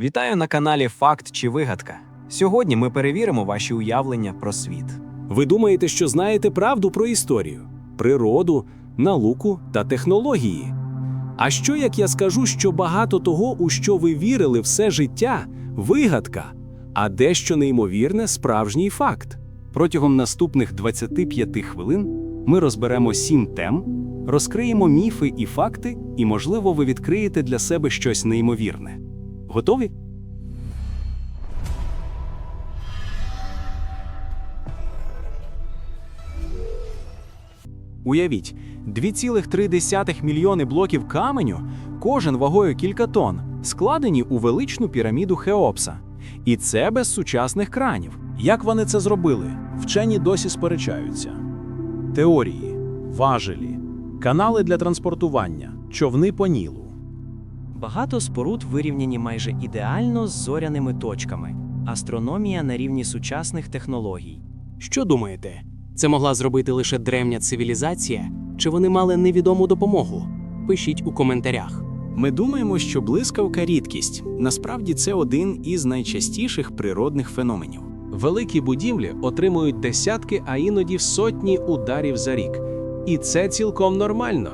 Вітаю на каналі Факт чи Вигадка. Сьогодні ми перевіримо ваші уявлення про світ. Ви думаєте, що знаєте правду про історію, природу, науку та технології. А що як я скажу, що багато того, у що ви вірили все життя, вигадка, а дещо неймовірне справжній факт? Протягом наступних 25 хвилин ми розберемо сім тем, розкриємо міфи і факти, і, можливо, ви відкриєте для себе щось неймовірне. Готові? Уявіть, 2,3 мільйони блоків каменю, кожен вагою кілька тонн, складені у величну піраміду Хеопса. І це без сучасних кранів. Як вони це зробили? Вчені досі сперечаються. Теорії, важелі, канали для транспортування, човни по Нілу. Багато споруд вирівняні майже ідеально з зоряними точками. Астрономія на рівні сучасних технологій. Що думаєте? Це могла зробити лише древня цивілізація, чи вони мали невідому допомогу? Пишіть у коментарях. Ми думаємо, що блискавка рідкість. Насправді це один із найчастіших природних феноменів. Великі будівлі отримують десятки, а іноді сотні ударів за рік. І це цілком нормально.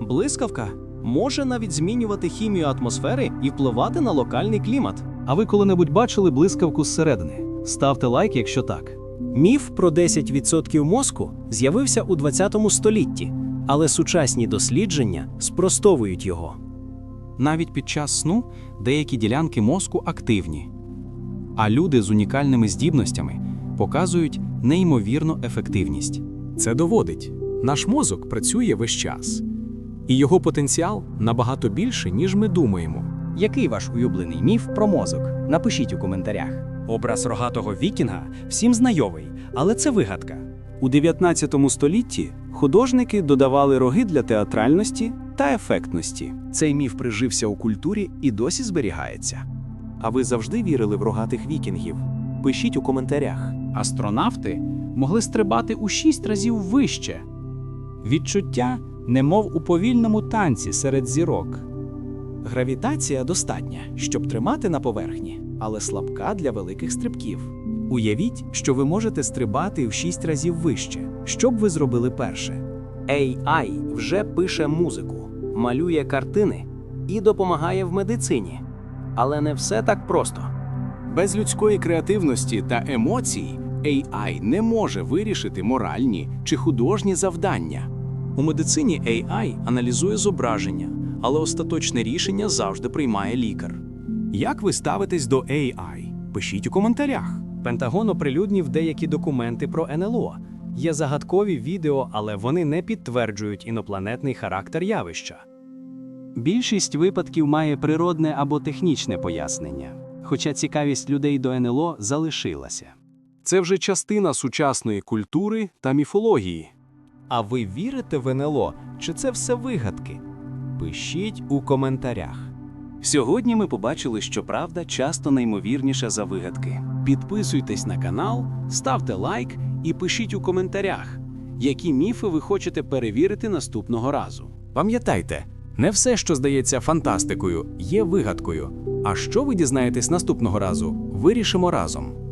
Блискавка може навіть змінювати хімію атмосфери і впливати на локальний клімат. А ви коли-небудь бачили блискавку зсередини? Ставте лайк, якщо так. Міф про 10% мозку з'явився у 20 столітті, але сучасні дослідження спростовують його. Навіть під час сну деякі ділянки мозку активні. А люди з унікальними здібностями показують неймовірну ефективність. Це доводить, наш мозок працює весь час, і його потенціал набагато більше, ніж ми думаємо. Який ваш улюблений міф про мозок? Напишіть у коментарях. Образ рогатого вікінга всім знайомий, але це вигадка. У 19 столітті художники додавали роги для театральності та ефектності. Цей міф прижився у культурі і досі зберігається. А ви завжди вірили в рогатих вікінгів? Пишіть у коментарях. Астронавти могли стрибати у шість разів вище. Відчуття, немов у повільному танці серед зірок. Гравітація достатня, щоб тримати на поверхні, але слабка для великих стрибків. Уявіть, що ви можете стрибати в 6 разів вище. Що б ви зробили перше? AI вже пише музику, малює картини і допомагає в медицині. Але не все так просто. Без людської креативності та емоцій AI не може вирішити моральні чи художні завдання. У медицині AI аналізує зображення, але остаточне рішення завжди приймає лікар. Як ви ставитесь до AI? Пишіть у коментарях. Пентагон оприлюднив деякі документи про НЛО. Є загадкові відео, але вони не підтверджують інопланетний характер явища. Більшість випадків має природне або технічне пояснення, хоча цікавість людей до НЛО залишилася. Це вже частина сучасної культури та міфології. А ви вірите в НЛО? Чи це все вигадки? Пишіть у коментарях. Сьогодні ми побачили, що правда часто неймовірніша за вигадки. Підписуйтесь на канал, ставте лайк і пишіть у коментарях, які міфи ви хочете перевірити наступного разу. Пам'ятайте, не все, що здається фантастикою, є вигадкою. А що ви дізнаєтесь наступного разу, вирішимо разом.